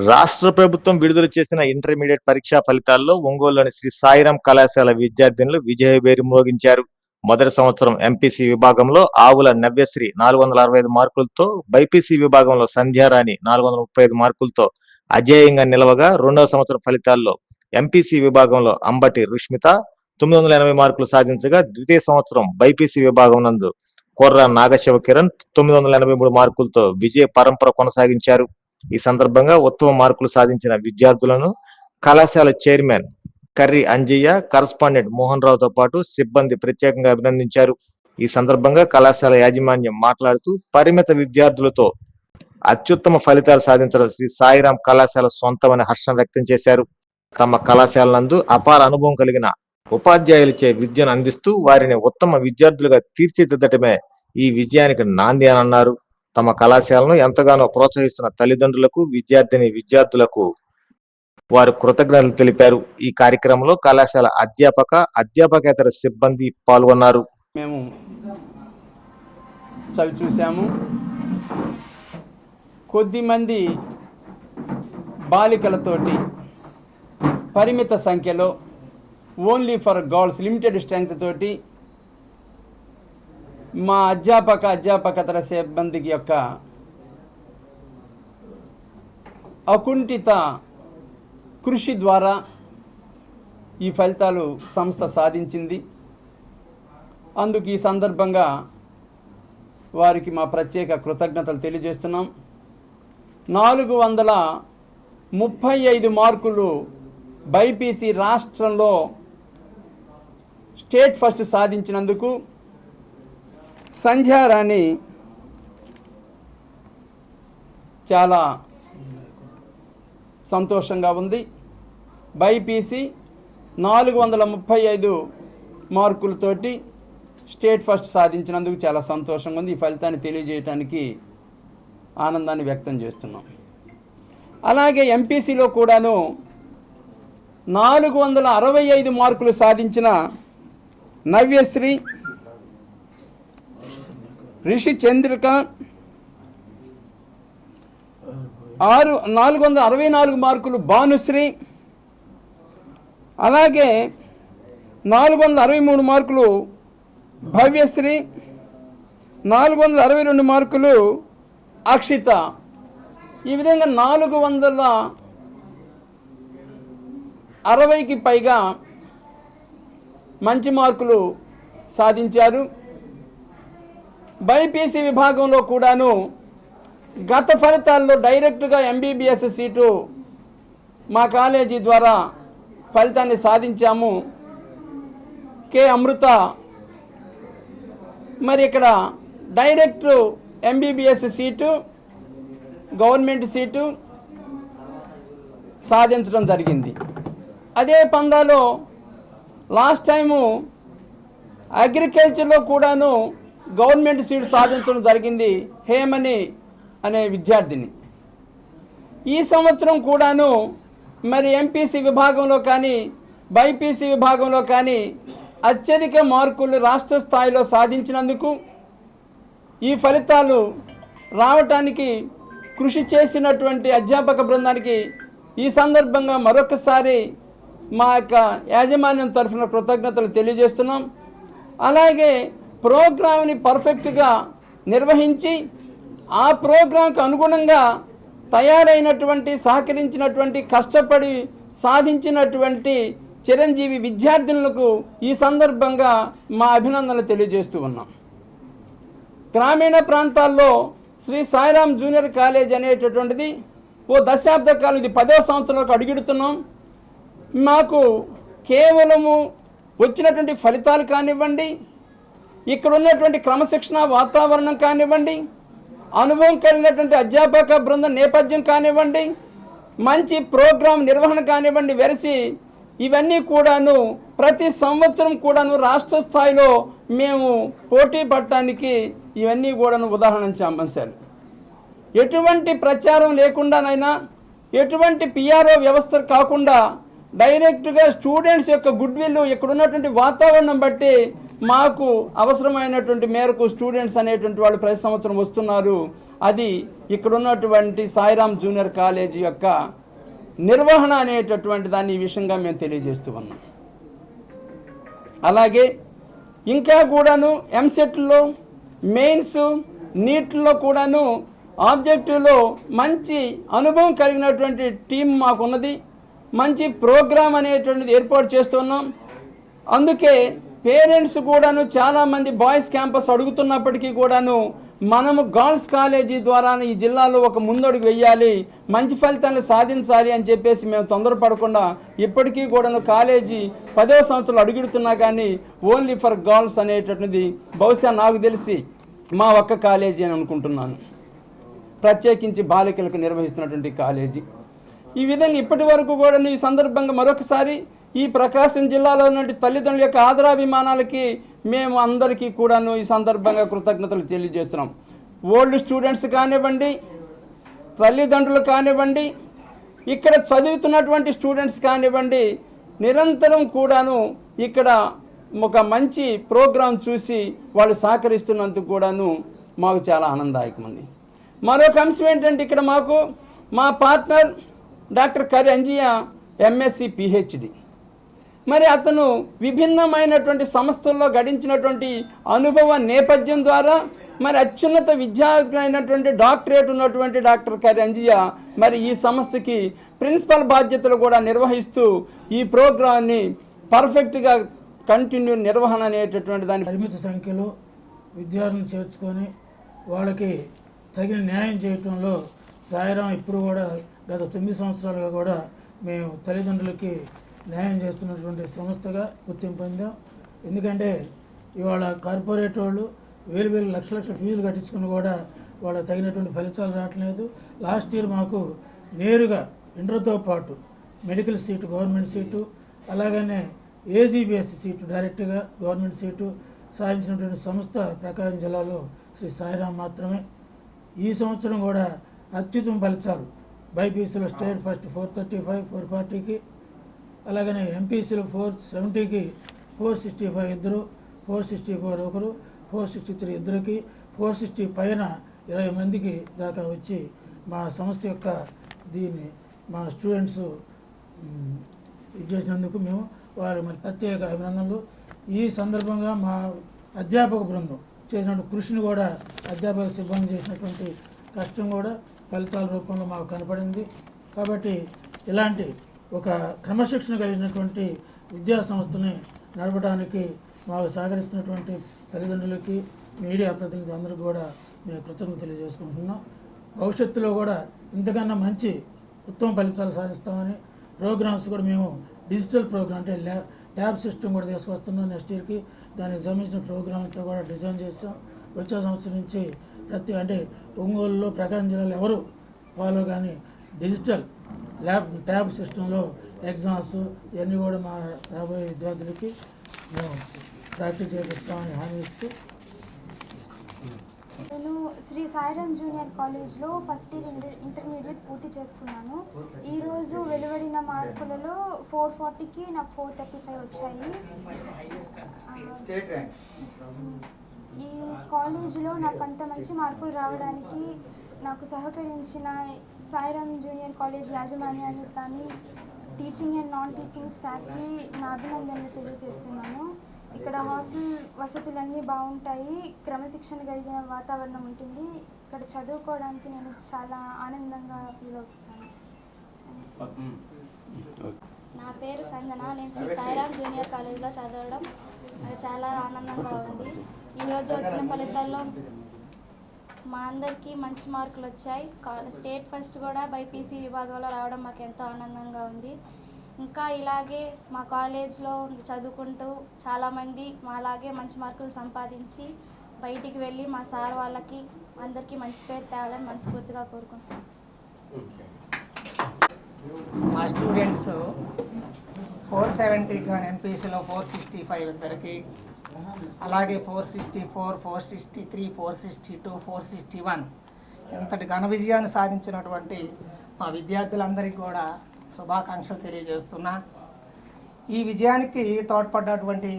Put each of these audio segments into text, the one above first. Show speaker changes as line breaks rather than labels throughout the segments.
రాష్ట్ర ప్రభుత్వం విడుదల చేసిన ఇంటర్మీడియట్ పరీక్షా ఫలితాల్లో ఒంగోలులోని శ్రీ సాయిరాం కళాశాల విద్యార్థినులు విజయభేరి మోగించారు. మొదటి సంవత్సరం ఎంపీసీ విభాగంలో ఆవుల నవ్యశ్రీ నాలుగు వందల అరవై ఐదు మార్కులతో బైపీసీ విభాగంలో సంధ్యారాణి నాలుగు వందల ముప్పై ఐదు మార్కులతో అజేయంగా నిలవగా రెండవ సంవత్సరం ఫలితాల్లో ఎంపీసీ విభాగంలో అంబటి రుష్మిత తొమ్మిది వందల ఎనభై మార్కులు సాధించగా ద్వితీయ సంవత్సరం బైపీసీ విభాగం నందు కొర్ర నాగశివ కిరణ్ తొమ్మిది వందల ఎనభై మూడు మార్కులతో విజయ పరంపర కొనసాగించారు. ఈ సందర్భంగా ఉత్తమ మార్కులు సాధించిన విద్యార్థులను కళాశాల చైర్మన్ కర్రి అంజయ్య కరస్పాండెంట్ మోహన్ రావుతో పాటు సిబ్బంది ప్రత్యేకంగా అభినందించారు. ఈ సందర్భంగా కళాశాల యాజమాన్యం మాట్లాడుతూ పరిమిత విద్యార్థులతో అత్యుత్తమ ఫలితాలు సాధించడం శ్రీ సాయిరాం కళాశాల సొంతమని హర్షం వ్యక్తం చేశారు. తమ కళాశాల నందు అపార అనుభవం కలిగిన ఉపాధ్యాయులచే విద్యను అందిస్తూ వారిని ఉత్తమ విద్యార్థులుగా తీర్చిదిద్దటమే ఈ విజయానికి నాంది అని అన్నారు. తమ కళాశాలను ఎంతగానో ప్రోత్సహిస్తున్న తల్లిదండ్రులకు విద్యార్థిని విద్యార్థులకు వారు కృతజ్ఞతలు తెలిపారు. ఈ కార్యక్రమంలో కళాశాల అధ్యాపక అధ్యాపకేతర సిబ్బంది పాల్గొన్నారు.
మేము చవి చూసాము కొద్దిమంది బాలికలతోటి పరిమిత సంఖ్యలో only for girls limited strength తోటి మా అధ్యాపక అధ్యాపకతర సిబ్బందికి యొక్క అకుంఠిత కృషి ద్వారా ఈ ఫలితాలు సంస్థ సాధించింది. అందుకు ఈ సందర్భంగా వారికి మా ప్రత్యేక కృతజ్ఞతలు తెలియజేస్తున్నాం. నాలుగు వందల ముప్పై ఐదు మార్కులు బైపీసీ రాష్ట్రంలో స్టేట్ ఫస్ట్ సాధించినందుకు సంధ్యారాణి చాలా సంతోషంగా ఉంది. బైపీసీ నాలుగు వందల ముప్పై ఐదు మార్కులతోటి స్టేట్ ఫస్ట్ సాధించినందుకు చాలా సంతోషంగా ఉంది. ఈ ఫలితాన్ని తెలియజేయడానికి ఆనందాన్ని వ్యక్తం చేస్తున్నాం. అలాగే ఎంపీసీలో కూడాను నాలుగు వందల అరవై ఐదు మార్కులు సాధించిన నవ్యశ్రీ రిషి చంద్రిక ఆరు నాలుగు వందల అరవై నాలుగు మార్కులు భానుశ్రీ. అలాగే నాలుగు వందల అరవై మూడు మార్కులు భవ్యశ్రీ. నాలుగు వందల అరవై రెండు మార్కులు అక్షిత. ఈ విధంగా నాలుగు వందల అరవైకి పైగా మంచి మార్కులు సాధించారు. బైపీసీ విభాగంలో కూడాను గత ఫలితాల్లో డైరెక్ట్గా ఎంబీబీఎస్ సీటు మా కాలేజీ ద్వారా ఫలితాన్ని సాధించాము. కే. అమృత మరి ఇక్కడ direct MBBS seat government seat సాధించడం జరిగింది. అదే పందాలో లాస్ట్ టైము అగ్రికల్చర్లో కూడాను గవర్నమెంట్ సీట్ సాధించడం జరిగింది హేమని అనే విద్యార్థిని. ఈ సంవత్సరం కూడాను మరి ఎంపీసీ విభాగంలో కానీ బైపీసీ విభాగంలో కానీ అత్యధిక మార్కులు రాష్ట్ర స్థాయిలో సాధించినందుకు ఈ ఫలితాలు రావటానికి కృషి చేసినటువంటి అధ్యాపక బృందానికి ఈ సందర్భంగా మరొకసారి మా యొక్క యాజమాన్యం తరఫున కృతజ్ఞతలు తెలియజేస్తున్నాం. అలాగే ప్రోగ్రామ్ని పర్ఫెక్ట్గా నిర్వహించి ఆ ప్రోగ్రాంకి అనుగుణంగా తయారైనటువంటి సహకరించినటువంటి కష్టపడి సాధించినటువంటి చిరంజీవి విద్యార్థినులకు ఈ సందర్భంగా మా అభినందనలు తెలియజేస్తూ ఉన్నాం. గ్రామీణ ప్రాంతాల్లో శ్రీ సాయిరాం జూనియర్ కాలేజ్ అనేటటువంటిది ఓ దశాబ్ద కాలం ఇది పదో సంవత్సరంలోకి అడుగుడుతున్నాం. మాకు కేవలము వచ్చినటువంటి ఫలితాలు కానివ్వండి ఇక్కడ ఉన్నటువంటి క్రమశిక్షణ వాతావరణం కానివ్వండి అనుభవం కలిగినటువంటి అధ్యాపక బృందం నేపథ్యం కానివ్వండి మంచి ప్రోగ్రాం నిర్వహణ కానివ్వండి వెరసి ఇవన్నీ కూడాను ప్రతి సంవత్సరం కూడాను రాష్ట్ర స్థాయిలో మేము పోటీ పడటానికి ఇవన్నీ కూడాను ఉదాహరణ అంశాలు ఎటువంటి ప్రచారం లేకుండానైనా ఎటువంటి పిఆర్ఓ వ్యవస్థ కాకుండా డైరెక్ట్గా స్టూడెంట్స్ యొక్క గుడ్ విల్ ఇక్కడ ఉన్నటువంటి వాతావరణం బట్టి మాకు అవసరమైనటువంటి మేరకు స్టూడెంట్స్ అనేటువంటి వాళ్ళు ప్రతి సంవత్సరం వస్తున్నారు. అది ఇక్కడ ఉన్నటువంటి సాయిరామ్ జూనియర్ కాలేజీ యొక్క నిర్వహణ అనేటటువంటి దాన్ని ఈ విషయంగా మేము తెలియజేస్తూ ఉన్నాం. అలాగే ఇంకా కూడాను ఎంసెట్లో మెయిన్స్ నీట్లో కూడాను ఆబ్జెక్టివ్లో మంచి అనుభవం కలిగినటువంటి టీం మాకున్నది. మంచి ప్రోగ్రాం అనేటువంటిది ఏర్పాటు చేస్తున్నాం అందుకే పేరెంట్స్ కూడాను చాలామంది బాయ్స్ క్యాంపస్ అడుగుతున్నప్పటికీ కూడాను మనము గర్ల్స్ కాలేజీ ద్వారా ఈ జిల్లాలో ఒక ముందడుగు వెయ్యాలి మంచి ఫలితాలు సాధించాలి అని చెప్పేసి మేము తొందరపడకుండా ఇప్పటికీ కూడాను కాలేజీ పదో సంవత్సరాలు అడుగుడుతున్నా కానీ ఓన్లీ ఫర్ గర్ల్స్ అనేటటువంటిది బహుశా నాకు తెలిసి మా ఒక్క కాలేజీ అని అనుకుంటున్నాను. ప్రత్యేకించి బాలికలకు నిర్వహిస్తున్నటువంటి కాలేజీ. ఈ విధంగా ఇప్పటి వరకు కూడా ఈ సందర్భంగా మరొకసారి ఈ ప్రకాశం జిల్లాలో ఉన్నటువంటి తల్లిదండ్రుల యొక్క ఆదరాభిమానాలకి మేము అందరికీ కూడాను ఈ సందర్భంగా కృతజ్ఞతలు తెలియజేస్తున్నాం. ఓల్డ్ స్టూడెంట్స్ కానివ్వండి తల్లిదండ్రులు కానివ్వండి ఇక్కడ చదువుతున్నటువంటి స్టూడెంట్స్ కానివ్వండి నిరంతరం కూడాను ఇక్కడ ఒక మంచి ప్రోగ్రాం చూసి వాళ్ళు సహకరిస్తున్నందుకు కూడాను మాకు చాలా ఆనందదాయకం ఉంది మరొక అంశం ఏంటంటే ఇక్కడ మాకు మా పార్ట్నర్ డాక్టర్ కరి అంజియా ఎంఎస్సి పిహెచ్డి. మరి అతను విభిన్నమైనటువంటి సంస్థల్లో గడించినటువంటి అనుభవ నేపథ్యం ద్వారా మరి అత్యున్నత విద్యార్థులైనటువంటి డాక్టరేట్ ఉన్నటువంటి డాక్టర్ కరి మరి ఈ సంస్థకి ప్రిన్సిపల్ బాధ్యతలు కూడా నిర్వహిస్తూ ఈ ప్రోగ్రాన్ని పర్ఫెక్ట్గా కంటిన్యూ నిర్వహణ అనేటటువంటి దాన్ని
పరిమిత సంఖ్యలో విద్యార్థులను చేర్చుకొని వాళ్ళకి తగిన న్యాయం చేయటంలో సాయిరాం ఇప్పుడు కూడా గత తొమ్మిది సంవత్సరాలుగా కూడా మేము తల్లిదండ్రులకి న్యాయం చేస్తున్నటువంటి సంస్థగా గుర్తింపు పొందాం. ఎందుకంటే ఇవాళ కార్పొరేట్ వాళ్ళు వేలు వేలు లక్ష లక్షల ఫీజులు కట్టించుకుని కూడా వాళ్ళ తగినటువంటి ఫలితాలు రావట్లేదు. లాస్ట్ ఇయర్ మాకు నేరుగా ఇంటర్తో పాటు మెడికల్ సీటు గవర్నమెంట్ సీటు అలాగనే ఏజీబీఎస్ సీటు డైరెక్ట్గా గవర్నమెంట్ సీటు సాధించినటువంటి సంస్థ ప్రకాశం జిల్లాలో శ్రీ సాయిరాం మాత్రమే. ఈ సంవత్సరం కూడా అత్యుత్తమ ఫలితాలు. బైపీసీలో state first four thirty five four ఫార్టీకి అలాగనే ఎంపీసీలో ఫోర్ సెవెంటీకి ఫోర్ సిక్స్టీ ఫైవ్ ఇద్దరు ఫోర్ సిక్స్టీ ఫోర్ ఒకరు ఫోర్ సిక్స్టీ త్రీ ఇద్దరికి ఫోర్ సిక్స్టీ పైన ఇరవై మందికి దాకా వచ్చి మా సంస్థ యొక్క దీన్ని మా స్టూడెంట్స్ ఇది చేసినందుకు మేము వారి మరి ప్రత్యేక అభినందనలు. ఈ సందర్భంగా మా అధ్యాపక బృందం చేసినటువంటి కృషిని కూడా అధ్యాపక సిబ్బంది చేసినటువంటి కష్టం కూడా ఫలితాల రూపంలో మాకు కనపడింది. కాబట్టి ఇలాంటి ఒక క్రమశిక్షణ కలిగినటువంటి విద్యా సంస్థని నడపడానికి మాకు సహకరిస్తున్నటువంటి తల్లిదండ్రులకి మీడియా ప్రతినిధులు అందరికీ కూడా మేము కృతజ్ఞతలు తెలియజేసుకుంటున్నాం. భవిష్యత్తులో కూడా ఇంతకన్నా మంచి ఉత్తమ ఫలితాలు సాధిస్తామని ప్రోగ్రామ్స్ కూడా మేము డిజిటల్ ప్రోగ్రామ్ అంటే ల్యాబ్ ల్యాబ్ సిస్టమ్ కూడా తీసుకొస్తున్నాం నెక్స్ట్ ఇయర్కి. దానికి సంబంధించిన ప్రోగ్రామ్ అంతా కూడా డిజైన్ చేస్తాం వచ్చే సంవత్సరం నుంచి ప్రతి అంటే ఒంగోలులో ప్రకాశం జిల్లాలో ఎవరు వాళ్ళు కానీ డిజిటల్ ల్యాబ్ ట్యాబ్ సిస్టంలో ఎగ్జామ్స్ ఇవన్నీ కూడా మా రాబోయే విద్యార్థులకి మేము ప్రాక్టీస్ చేపిస్తామని హామీ ఇస్తూ
నేను శ్రీ సాయిరామ్ జూనియర్ కాలేజ్లో ఫస్ట్ ఇయర్ ఇంటర్మీడియట్ పూర్తి చేసుకున్నాను. ఈరోజు వెలువడిన మార్కులలో ఫోర్ ఫార్టీకి నాకు ఫోర్ థర్టీ ఫైవ్ వచ్చాయి ఈ కాలేజీలో నాకు అంత మంచి మార్కులు రావడానికి నాకు సహకరించిన సాయిరామ్ జూనియర్ కాలేజ్ యాజమాన్యాన్ని కానీ టీచింగ్ అండ్ నాన్ టీచింగ్ స్టాఫ్కి నా అభినందనలు తెలియజేస్తున్నాను. ఇక్కడ హాస్టల్ వసతులన్నీ బాగుంటాయి క్రమశిక్షణ కలిగిన వాతావరణం ఉంటుంది. ఇక్కడ చదువుకోవడానికి నేను చాలా ఆనందంగా ఫీల్ అవుతున్నాను.
నా పేరు సంజన నేను శ్రీ సాయిరామ్ జూనియర్ కాలేజ్లో చదవడం చాలా ఆనందంగా ఉంది. ఈరోజు వచ్చిన ఫలితాల్లో మా అందరికీ మంచి మార్కులు వచ్చాయి. స్టేట్ ఫస్ట్ కూడా బైపీసీ విభాగంలో రావడం మాకు ఎంతో ఆనందంగా ఉంది. ఇంకా ఇలాగే మా కాలేజ్లో చదువుకుంటూ చాలామంది మాలాగే మంచి మార్కులు సంపాదించి బయటికి వెళ్ళి మా సార్ వాళ్ళకి అందరికీ మంచి పేరు తేవాలని మనస్ఫూర్తిగా కోరుకుంటున్నాను
మా స్టూడెంట్స్ ఫోర్ సెవెంటీ కానీ ఎంపీసీలో ఫోర్ సిక్స్టీ ఫైవ్ ఇద్దరికి అలాగే four sixty four four sixty three four sixty two four sixty one. ఇంతటి ఘన విజయాన్ని సాధించినటువంటి మా విద్యార్థులందరికీ కూడా శుభాకాంక్షలు తెలియజేస్తున్నా. ఈ విజయానికి తోడ్పడ్డటువంటి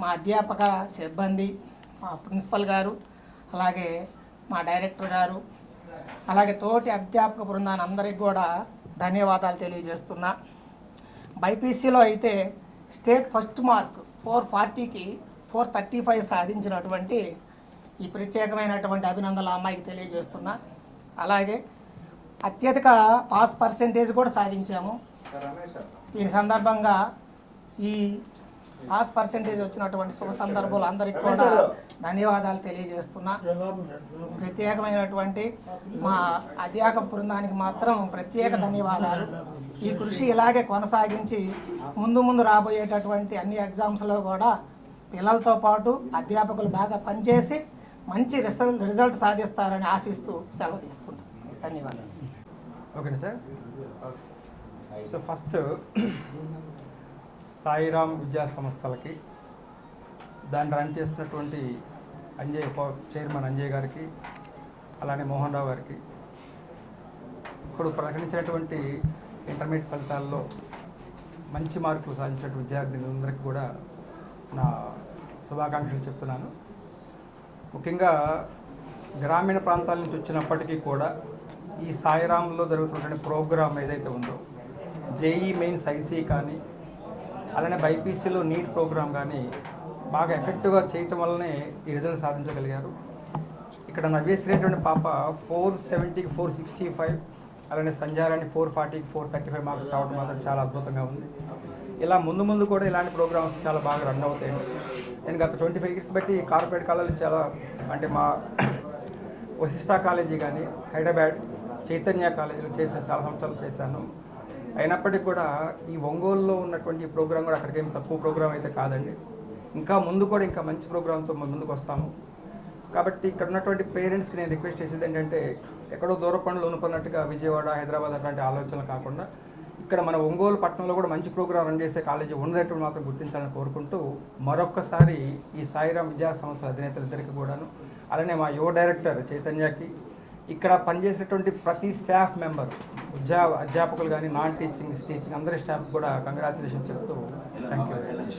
మా అధ్యాపక సిబ్బంది మా ప్రిన్సిపల్ గారు అలాగే మా డైరెక్టర్ గారు అలాగే తోటి అధ్యాపక బృందాన్ని అందరికి కూడా ధన్యవాదాలు తెలియజేస్తున్నా. బైపీసీలో అయితే స్టేట్ ఫస్ట్ మార్క్ ఫోర్ ఫార్టీకి ఫోర్ థర్టీ ఫైవ్ సాధించినటువంటి ఈ ప్రత్యేకమైనటువంటి అభినందనలు అమ్మాయికి తెలియజేస్తున్నా. అలాగే అత్యధిక పాస్ పర్సెంటేజ్ కూడా సాధించాము. దీని సందర్భంగా ఈ పాస్ పర్సెంటేజ్ వచ్చినటువంటి శుభ సందర్భాలు అందరికీ కూడా ధన్యవాదాలు తెలియజేస్తున్నా. ప్రత్యేకమైనటువంటి మా అధ్యాపక బృందానికి మాత్రం ప్రత్యేక ధన్యవాదాలు. ఈ కృషి ఇలాగే కొనసాగించి ముందు ముందు రాబోయేటటువంటి అన్ని ఎగ్జామ్స్లో కూడా పిల్లలతో పాటు అధ్యాపకులు బాగా పనిచేసి మంచి రిజల్ట్ రిజల్ట్ సాధిస్తారని ఆశిస్తూ సెలవు తీసుకుంటాం. ధన్యవాదాలు.
ఓకేనా సార్. సో ఫస్ట్ సాయిరామ్ విద్యా సంస్థలకి దాన్ని రన్ చేసినటువంటి అంజయ్ చైర్మన్ అంజయ్ గారికి అలానే మోహన్ రావు గారికి ఇప్పుడు ప్రకటించినటువంటి ఇంటర్మీడియట్ ఫలితాల్లో మంచి మార్కులు సాధించిన విద్యార్థినులందరికీ కూడా నా శుభాకాంక్షలు చెప్తున్నాను. ముఖ్యంగా గ్రామీణ ప్రాంతాల నుంచి వచ్చినప్పటికీ కూడా ఈ సాయిరాంలో జరుగుతున్నటువంటి ప్రోగ్రామ్ ఏదైతే ఉందో జేఈ మెయిన్స్ ఐసీ కానీ అలానే బైపీసీలో నీట్ ప్రోగ్రామ్ కానీ బాగా ఎఫెక్టివ్గా చేయటం వల్లనే ఈ రిజల్ట్ సాధించగలిగారు. ఇక్కడ నవ్వేసినటువంటి పాప ఫోర్ సెవెంటీకి ఫోర్ సిక్స్టీ ఫైవ్ అలానే సంజారాన్ని ఫోర్ ఫార్టీకి ఫోర్ థర్టీ ఫైవ్ మార్క్స్ రావడం మాత్రం చాలా అద్భుతంగా ఉంది. ఇలా ముందు ముందు కూడా ఇలాంటి ప్రోగ్రామ్స్ చాలా బాగా రన్ అవుతాయి. నేను గత ట్వంటీ ఫైవ్ ఇయర్స్ బట్టి కార్పొరేట్ కాలేజీ చాలా అంటే మా వశిష్ఠ కాలేజీ కానీ హైదరాబాద్ చైతన్య కాలేజీలో చేశాను చాలా సంవత్సరాలు చేశాను. అయినప్పటికీ కూడా ఈ ఒంగోలులో ఉన్నటువంటి ప్రోగ్రామ్ కూడా అక్కడికేమి తక్కువ ప్రోగ్రామ్ అయితే కాదండి. ఇంకా ముందు కూడా ఇంకా మంచి ప్రోగ్రామ్తో ముందుకు వస్తాము. కాబట్టి ఇక్కడ ఉన్నటువంటి పేరెంట్స్కి నేను రిక్వెస్ట్ చేసేది ఏంటంటే ఎక్కడో దూర పనులు ఉనుకున్నట్టుగా విజయవాడ హైదరాబాద్ అట్లాంటి ఆలోచనలు కాకుండా ఇక్కడ మన ఒంగోలు పట్టణంలో కూడా మంచి ప్రోగ్రాం రన్ చేసే కాలేజీ ఉన్నట్టు మాత్రం గుర్తించాలని కోరుకుంటూ మరొక్కసారి ఈ సాయిరాం విద్యా సంస్థల అధినేతలిద్దరికీ కూడాను అలానే మా యువ డైరెక్టర్ చైతన్యకి ఇక్కడ పనిచేసేటువంటి ప్రతి స్టాఫ్ మెంబర్ ఉద్యా అధ్యాపకులు కానీ నాన్ టీచింగ్ టీచింగ్ అందరి స్టాఫ్ కూడా కంగ్రాచులేషన్ చెప్తూ thank you very much